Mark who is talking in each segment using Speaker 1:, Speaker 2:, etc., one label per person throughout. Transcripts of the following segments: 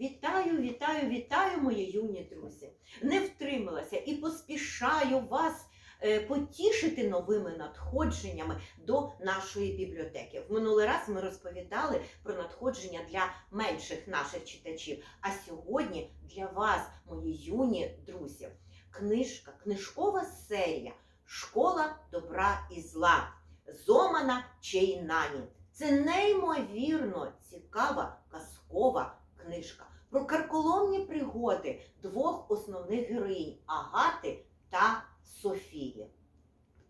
Speaker 1: Вітаю, вітаю, вітаю, мої юні друзі! Не втрималася і поспішаю вас е, потішити новими надходженнями до нашої бібліотеки. В минулий раз ми розповідали про надходження для менших наших читачів. А сьогодні для вас, мої юні друзі, книжка, книжкова серія Школа добра і зла. Зомана Чейнані. Це неймовірно цікава казкова книжка про карколомні пригоди двох основних героїнь Агати та Софії.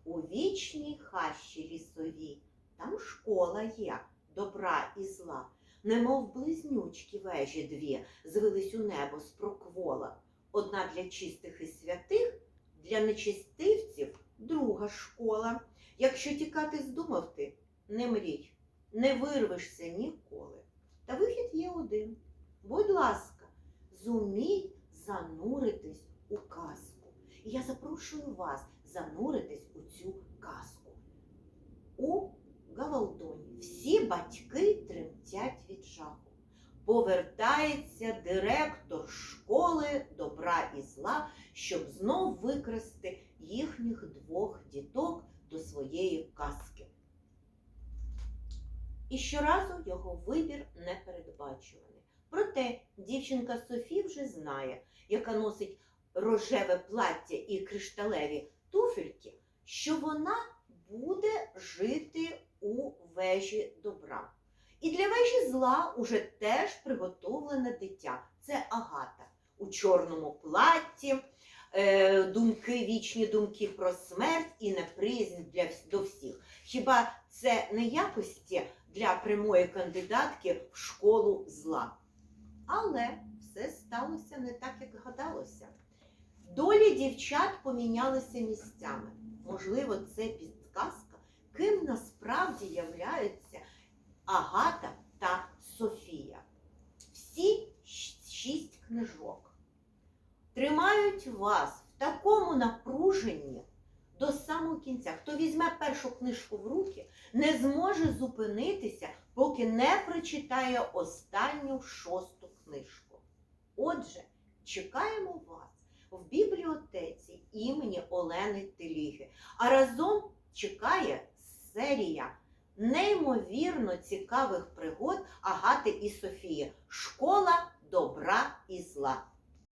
Speaker 1: У вічній хащі лісовій там школа є добра і зла, немов близнючки вежі дві звились у небо з проквола. Одна для чистих і святих, для нечистивців друга школа. Якщо тікати здумав ти, не мрій, не вирвешся ніколи. Та вихід є один. Будь ласка, зумій зануритись у казку. І я запрошую вас зануритись у цю казку. У Гавалтоні всі батьки тремтять від жаху. Повертається директор школи добра і зла, щоб знов викрасти їхніх двох діток до своєї казки. І щоразу його вибір непередбачуваний. Проте дівчинка Софі вже знає, яка носить рожеве плаття і кришталеві туфельки, що вона буде жити у вежі добра. І для вежі зла уже теж приготовлене дитя. Це Агата у чорному платті, е, думки, вічні думки про смерть і неприязнь для до всіх. Хіба це не якості для прямої кандидатки в школу зла? Але все сталося не так, як гадалося. Долі дівчат помінялися місцями. Можливо, це підказка, ким насправді являються Агата та Софія. Всі шість книжок тримають вас в такому напруженні до самого кінця. Хто візьме першу книжку в руки, не зможе зупинитися, поки не прочитає останню шосту книжку. Отже, чекаємо вас в бібліотеці імені Олени Теліги. А разом чекає серія неймовірно цікавих пригод Агати і Софії. Школа добра і зла.